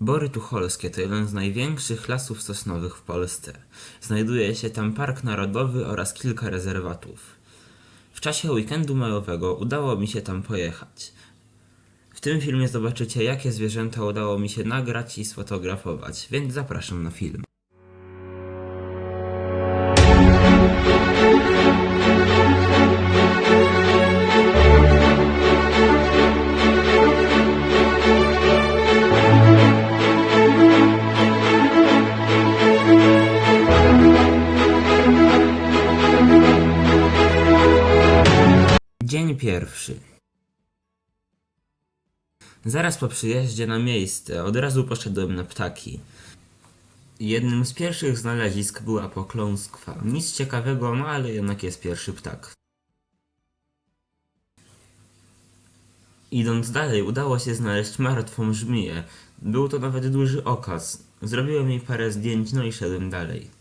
Bory Tucholskie to jeden z największych lasów sosnowych w Polsce. Znajduje się tam park narodowy oraz kilka rezerwatów. W czasie weekendu majowego udało mi się tam pojechać. W tym filmie zobaczycie, jakie zwierzęta udało mi się nagrać i sfotografować, więc zapraszam na film. Dzień pierwszy. Zaraz po przyjeździe na miejsce od razu poszedłem na ptaki. Jednym z pierwszych znalezisk była pokląskwa. Nic ciekawego, no ale jednak jest pierwszy ptak. Idąc dalej, udało się znaleźć martwą żmiję. Był to nawet duży okaz. Zrobiłem jej parę zdjęć, no i szedłem dalej.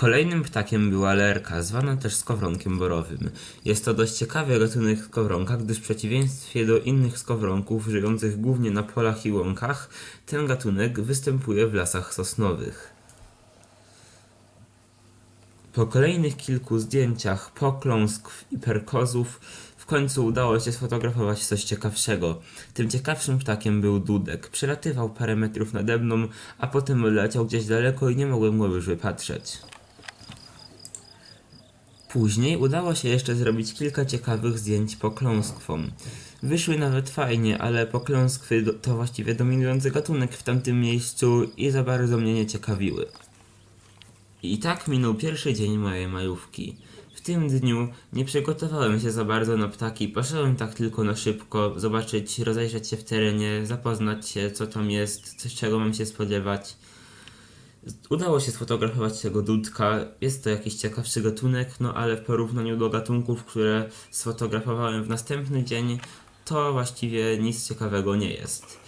Kolejnym ptakiem była lerka, zwana też skowronkiem borowym. Jest to dość ciekawy gatunek skowronka, gdyż w przeciwieństwie do innych skowronków żyjących głównie na polach i łąkach, ten gatunek występuje w lasach sosnowych. Po kolejnych kilku zdjęciach pokląskw i perkozów w końcu udało się sfotografować coś ciekawszego. Tym ciekawszym ptakiem był dudek. Przelatywał parę metrów nade mną, a potem odleciał gdzieś daleko i nie mogłem go już wypatrzeć. Później udało się jeszcze zrobić kilka ciekawych zdjęć pokląskwom. Wyszły nawet fajnie, ale pokląskwy to właściwie dominujący gatunek w tamtym miejscu i za bardzo mnie nie ciekawiły. I tak minął pierwszy dzień mojej majówki. W tym dniu nie przygotowałem się za bardzo na ptaki, poszedłem tak tylko na szybko, zobaczyć, rozejrzeć się w terenie, zapoznać się, co tam jest, czego mam się spodziewać. Udało się sfotografować tego dudka. Jest to jakiś ciekawszy gatunek, no ale w porównaniu do gatunków, które sfotografowałem w następny dzień, to właściwie nic ciekawego nie jest.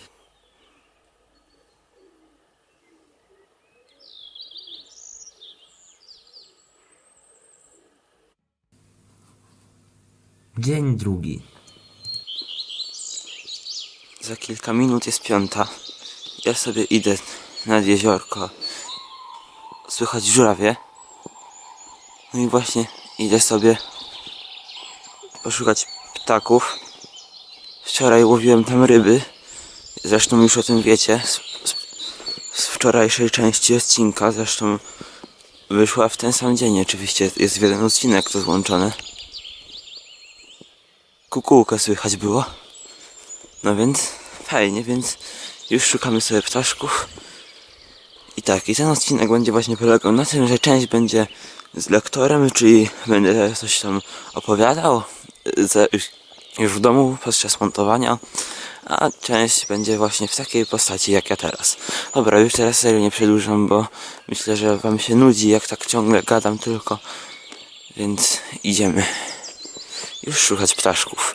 Dzień drugi. Za kilka minut jest piąta. Ja sobie idę nad jeziorko. Słychać żurawie. No i właśnie idę sobie poszukać ptaków. Wczoraj łowiłem tam ryby. Zresztą już o tym wiecie. Z, z, z wczorajszej części odcinka. Zresztą wyszła w ten sam dzień. Oczywiście jest jeden odcinek to złączone. Kukułkę słychać było. No więc fajnie, więc już szukamy sobie ptaszków. I tak, i ten odcinek będzie właśnie polegał na tym, że część będzie z lektorem, czyli będę coś tam opowiadał y, ze, już w domu podczas montowania, a część będzie właśnie w takiej postaci jak ja teraz. Dobra, już teraz serio nie przedłużam, bo myślę, że wam się nudzi, jak tak ciągle gadam tylko. Więc idziemy już szukać ptaszków.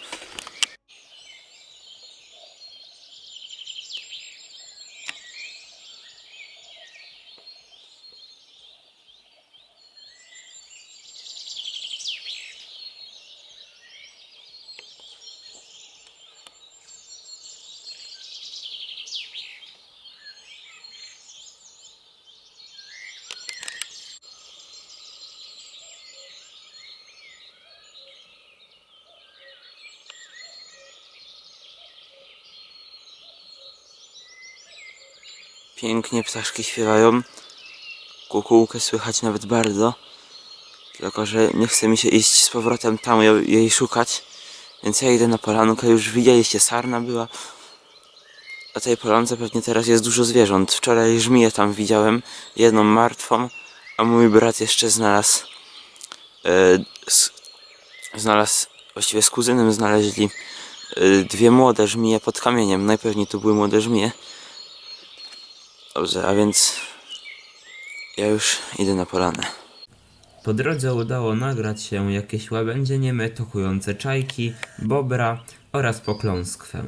Pięknie ptaszki śpiewają. Kukułkę słychać nawet bardzo. Tylko, że nie chce mi się iść z powrotem tam jej szukać. Więc ja idę na polankę. Już widzieliście, sarna była. Na tej polance pewnie teraz jest dużo zwierząt. Wczoraj żmiję tam widziałem. Jedną martwą. A mój brat jeszcze znalazł... E, znalazł... Właściwie z kuzynem znaleźli e, dwie młode żmije pod kamieniem. Najpewniej to były młode żmije. Dobrze, a więc ja już idę na polanę. Po drodze udało nagrać się jakieś łabędzie nieme tokujące czajki, bobra oraz pokląskwę.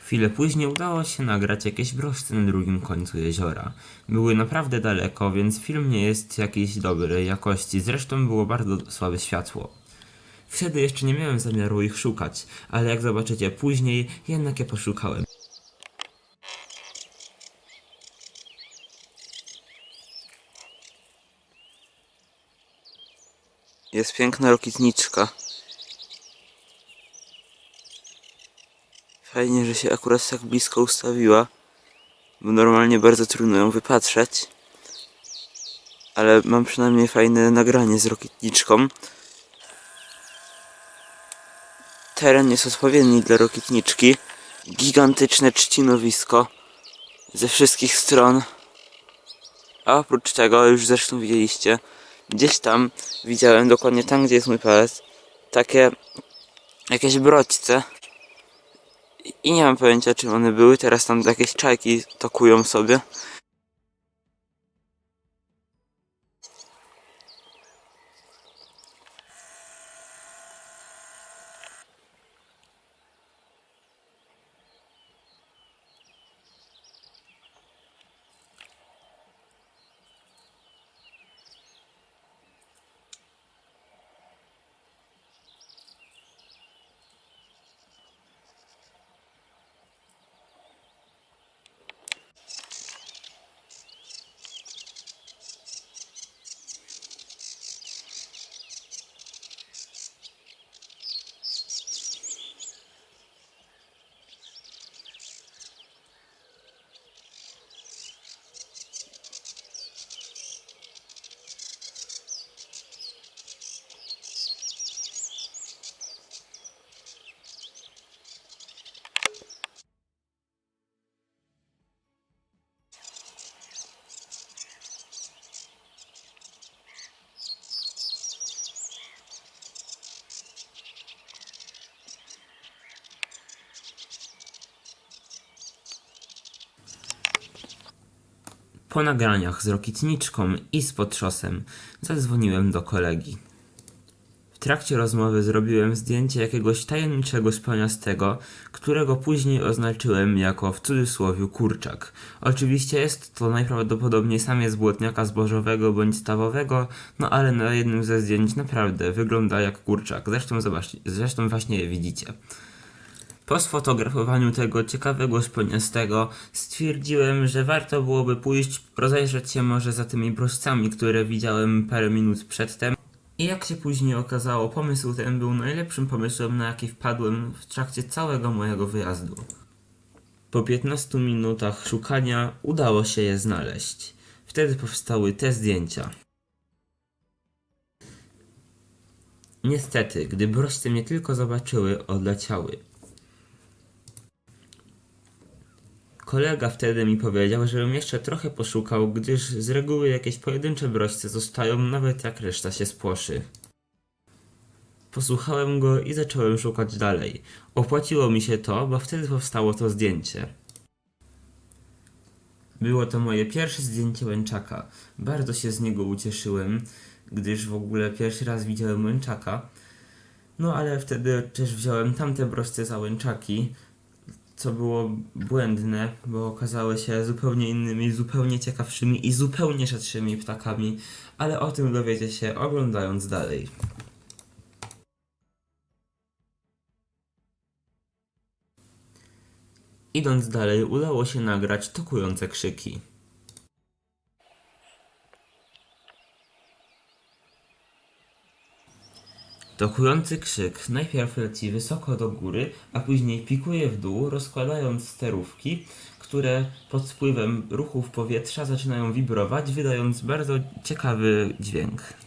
Chwilę później udało się nagrać jakieś broszty na drugim końcu jeziora. Były naprawdę daleko, więc film nie jest jakiejś dobrej jakości, zresztą było bardzo słabe światło. Wtedy jeszcze nie miałem zamiaru ich szukać, ale jak zobaczycie później, jednak je poszukałem. Jest piękna rokitniczka. Fajnie, że się akurat tak blisko ustawiła, bo normalnie bardzo trudno ją wypatrzeć. Ale mam przynajmniej fajne nagranie z rokitniczką. Teren jest odpowiedni dla rokitniczki. Gigantyczne trzcinowisko ze wszystkich stron. A oprócz tego, już zresztą widzieliście, gdzieś tam widziałem, dokładnie tam, gdzie jest mój palec, takie jakieś brodźce. I nie mam pojęcia, czym one były. Teraz tam jakieś czajki tokują sobie. Po nagraniach z rokitniczką i z potrzosem zadzwoniłem do kolegi. W trakcie rozmowy zrobiłem zdjęcie jakiegoś tajemniczego spaniastego, którego później oznaczyłem jako w cudzysłowie kurczak. Oczywiście jest to najprawdopodobniej samiec błotniaka zbożowego bądź stawowego, no ale na jednym ze zdjęć naprawdę wygląda jak kurczak. Zresztą zobaczcie, zresztą właśnie je widzicie. Po sfotografowaniu tego ciekawego szponiastego stwierdziłem, że warto byłoby pójść rozejrzeć się może za tymi broszcami, które widziałem parę minut przedtem. I jak się później okazało, pomysł ten był najlepszym pomysłem, na jaki wpadłem w trakcie całego mojego wyjazdu. Po 15 minutach szukania udało się je znaleźć. Wtedy powstały te zdjęcia. Niestety, gdy broszce mnie tylko zobaczyły, odleciały. Kolega wtedy mi powiedział, żebym jeszcze trochę poszukał, gdyż z reguły jakieś pojedyncze brośce zostają, nawet jak reszta się spłoszy. Posłuchałem go i zacząłem szukać dalej. Opłaciło mi się to, bo wtedy powstało to zdjęcie. Było to moje pierwsze zdjęcie łęczaka. Bardzo się z niego ucieszyłem, gdyż w ogóle pierwszy raz widziałem łęczaka. No ale wtedy też wziąłem tamte broszce za łęczaki, co było błędne, bo okazały się zupełnie innymi, zupełnie ciekawszymi i zupełnie rzadszymi ptakami, ale o tym dowiecie się oglądając dalej. Idąc dalej, udało się nagrać tokujące krzyki. Tokujący krzyk najpierw leci wysoko do góry, a później pikuje w dół, rozkładając sterówki, które pod wpływem ruchów powietrza zaczynają wibrować, wydając bardzo ciekawy dźwięk.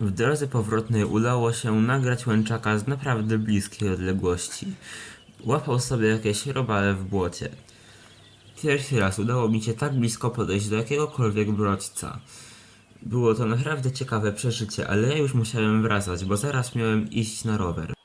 W drodze powrotnej udało się nagrać łęczaka z naprawdę bliskiej odległości. Łapał sobie jakieś robale w błocie. Pierwszy raz udało mi się tak blisko podejść do jakiegokolwiek brodźca. Było to naprawdę ciekawe przeżycie, ale ja już musiałem wracać, bo zaraz miałem iść na rower.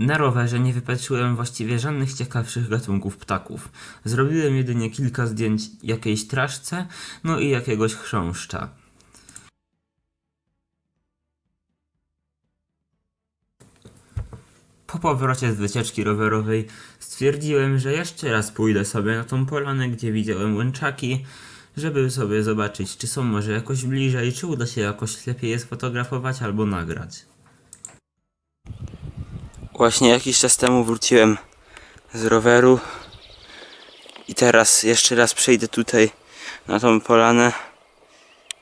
Na rowerze nie wypatrzyłem właściwie żadnych ciekawszych gatunków ptaków. Zrobiłem jedynie kilka zdjęć jakiejś traszce, no i jakiegoś chrząszcza. Po powrocie z wycieczki rowerowej stwierdziłem, że jeszcze raz pójdę sobie na tą polanę, gdzie widziałem łęczaki, żeby sobie zobaczyć, czy są może jakoś bliżej, czy uda się jakoś lepiej je sfotografować albo nagrać. Właśnie jakiś czas temu wróciłem z roweru i teraz jeszcze raz przejdę tutaj na tą polanę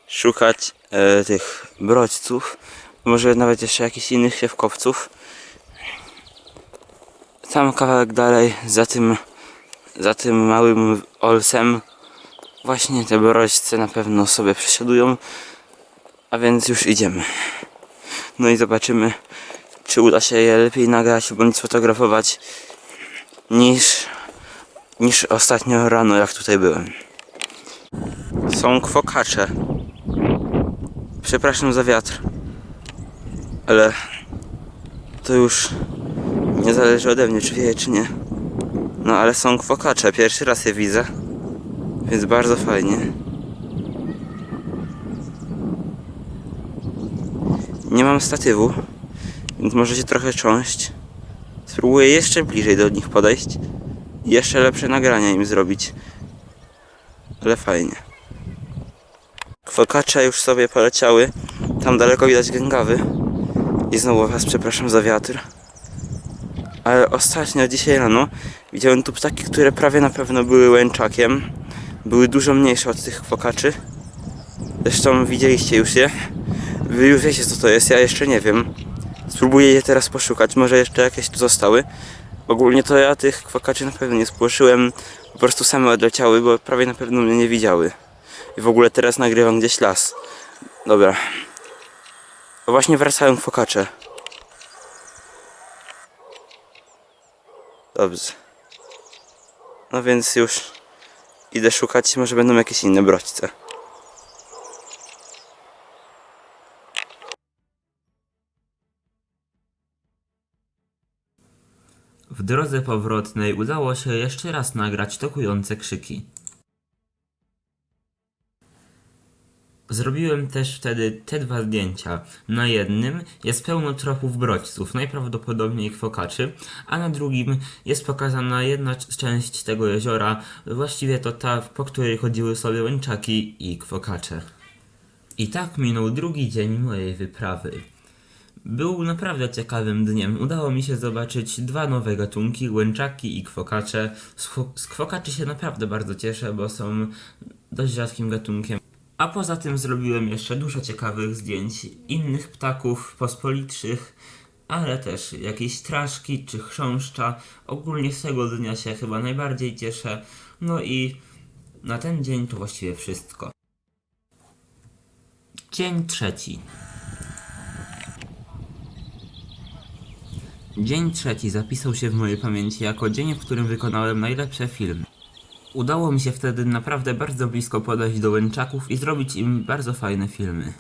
szukać e, tych brodźców, może nawet jeszcze jakichś innych siewkowców. Tam kawałek dalej, za tym, za tym małym olsem, właśnie te brodźce na pewno sobie przesiadują, a więc już idziemy. No i zobaczymy, czy uda się je lepiej nagrać bądź sfotografować niż, niż ostatnio rano, jak tutaj byłem. Są kwokacze. Przepraszam za wiatr, ale to już nie zależy ode mnie, czy wieje, czy nie. No ale są kwokacze, pierwszy raz je widzę, więc bardzo fajnie. Nie mam statywu, więc może się trochę cząść. Spróbuję jeszcze bliżej do nich podejść i jeszcze lepsze nagrania im zrobić. Ale fajnie. Kwokacze już sobie poleciały. Tam daleko widać gęgawy. I znowu was przepraszam za wiatr. Ale ostatnio, dzisiaj rano, widziałem tu ptaki, które prawie na pewno były łęczakiem. Były dużo mniejsze od tych kwokaczy. Zresztą widzieliście już je. Wy już wiecie co to jest, ja jeszcze nie wiem. Spróbuję je teraz poszukać, może jeszcze jakieś tu zostały. Ogólnie to ja tych kwakaczy na pewno nie spłoszyłem, po prostu same odleciały, bo prawie na pewno mnie nie widziały. I w ogóle teraz nagrywam gdzieś las. Dobra. No właśnie wracają kwakacze. Dobrze. No więc już idę szukać, może będą jakieś inne brodźce. W drodze powrotnej udało się jeszcze raz nagrać tokujące krzyki. Zrobiłem też wtedy te dwa zdjęcia. Na jednym jest pełno tropów brodźców, najprawdopodobniej kwokaczy, a na drugim jest pokazana jedna część tego jeziora, właściwie to ta, po której chodziły sobie łęczaki i kwokacze. I tak minął drugi dzień mojej wyprawy. Był naprawdę ciekawym dniem. Udało mi się zobaczyć dwa nowe gatunki, łęczaki i kwokacze. Z, kwo- z kwokaczy się naprawdę bardzo cieszę, bo są dość rzadkim gatunkiem. A poza tym zrobiłem jeszcze dużo ciekawych zdjęć innych ptaków pospolitszych, ale też jakieś straszki czy chrząszcza. Ogólnie z tego dnia się chyba najbardziej cieszę. No i na ten dzień to właściwie wszystko. Dzień trzeci. Dzień trzeci zapisał się w mojej pamięci jako dzień, w którym wykonałem najlepsze filmy. Udało mi się wtedy naprawdę bardzo blisko podejść do łęczaków i zrobić im bardzo fajne filmy.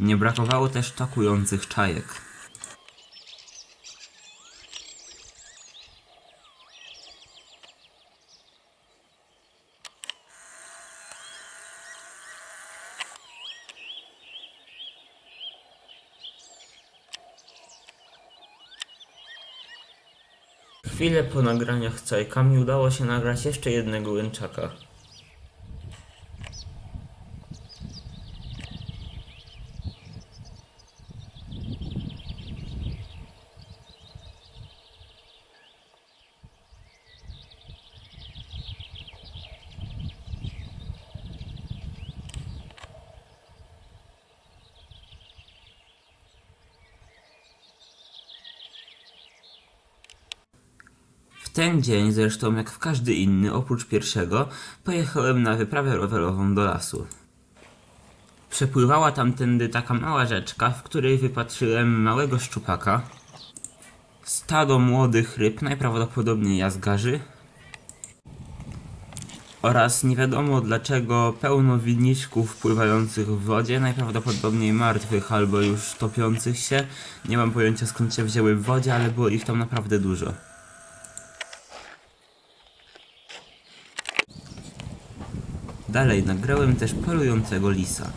Nie brakowało też tokujących czajek. Chwilę po nagraniach z udało się nagrać jeszcze jednego łęczaka. Ten dzień, zresztą jak w każdy inny, oprócz pierwszego, pojechałem na wyprawę rowerową do lasu. Przepływała tamtędy taka mała rzeczka, w której wypatrzyłem małego szczupaka, stado młodych ryb, najprawdopodobniej jazgarzy, oraz nie wiadomo dlaczego pełno wilniczków pływających w wodzie, najprawdopodobniej martwych albo już topiących się. Nie mam pojęcia skąd się wzięły w wodzie, ale było ich tam naprawdę dużo. Dalej nagrałem też polującego lisa.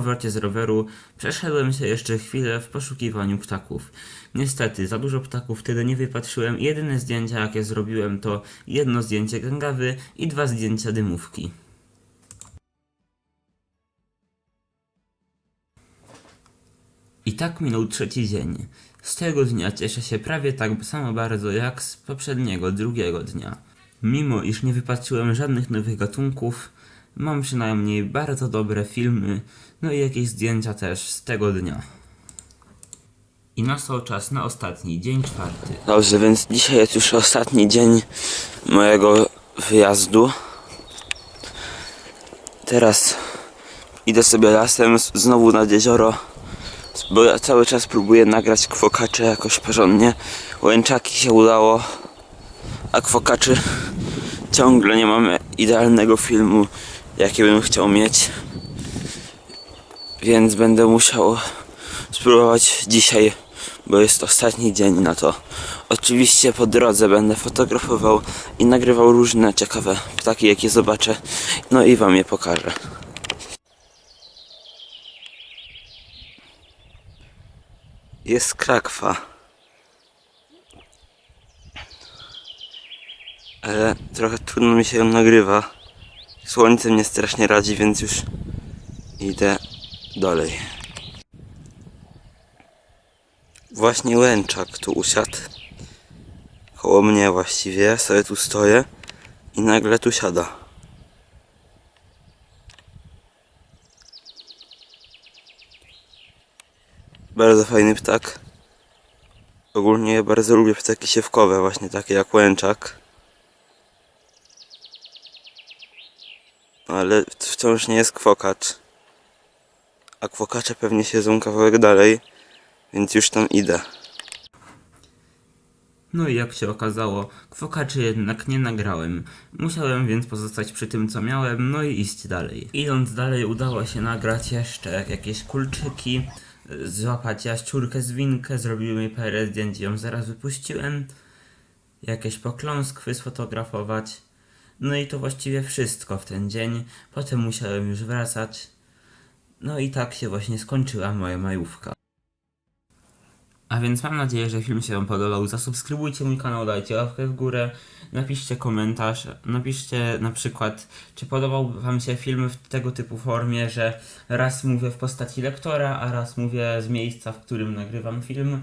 Powrocie z roweru przeszedłem się jeszcze chwilę w poszukiwaniu ptaków. Niestety, za dużo ptaków wtedy nie wypatrzyłem. Jedyne zdjęcia, jakie zrobiłem, to jedno zdjęcie gęgawy i dwa zdjęcia dymówki. I tak minął trzeci dzień. Z tego dnia cieszę się prawie tak samo bardzo jak z poprzedniego, drugiego dnia. Mimo iż nie wypatrzyłem żadnych nowych gatunków, mam przynajmniej bardzo dobre filmy, no i jakieś zdjęcia też z tego dnia. I nastał czas na ostatni, dzień czwarty. Dobrze, więc dzisiaj jest już ostatni dzień mojego wyjazdu. Teraz idę sobie lasem znowu nad jezioro, bo ja cały czas próbuję nagrać kwokacze jakoś porządnie. Łęczaki się udało, a kwokaczy ciągle nie mamy idealnego filmu, jaki bym chciał mieć. Więc będę musiał spróbować dzisiaj, bo jest ostatni dzień na to. Oczywiście po drodze będę fotografował i nagrywał różne ciekawe ptaki, jakie zobaczę, no i wam je pokażę. Jest krakwa. Ale trochę trudno mi się ją nagrywa. Słońce mnie strasznie radzi, więc już idę dalej. Właśnie łęczak tu usiadł. Koło mnie właściwie, ja sobie tu stoję i nagle tu siada. Bardzo fajny ptak. Ogólnie bardzo lubię ptaki siewkowe, właśnie takie jak łęczak. Ale wciąż nie jest kwokacz. A kwokacze pewnie siedzą kawałek dalej, więc już tam idę. No i jak się okazało, kwokaczy jednak nie nagrałem. Musiałem więc pozostać przy tym co miałem, no i iść dalej. Idąc dalej udało się nagrać jeszcze jakieś kulczyki, złapać jaszczurkę zwinkę, zrobiłem jej parę zdjęć i ją zaraz wypuściłem. Jakieś pokląskwy sfotografować. No i to właściwie wszystko w ten dzień. Potem musiałem już wracać. No i tak się właśnie skończyła moja majówka. A więc mam nadzieję, że film się Wam podobał. Zasubskrybujcie mój kanał, dajcie łapkę w górę, napiszcie komentarz, napiszcie na przykład, czy podobał Wam się film w tego typu formie, że raz mówię w postaci lektora, a raz mówię z miejsca, w którym nagrywam film.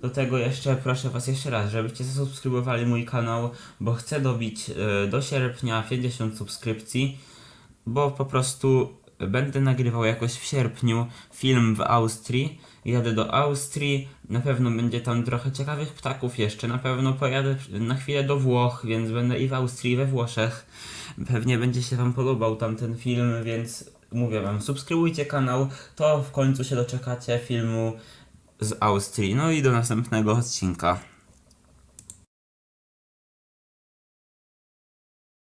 Do tego jeszcze proszę Was jeszcze raz, żebyście zasubskrybowali mój kanał, bo chcę dobić e, do sierpnia 50 subskrypcji, bo po prostu będę nagrywał jakoś w sierpniu film w Austrii. Jadę do Austrii, na pewno będzie tam trochę ciekawych ptaków jeszcze. Na pewno pojadę na chwilę do Włoch, więc będę i w Austrii, i we Włoszech. Pewnie będzie się Wam podobał tam ten film, więc mówię Wam, subskrybujcie kanał, to w końcu się doczekacie filmu z Austrii. No i do następnego odcinka.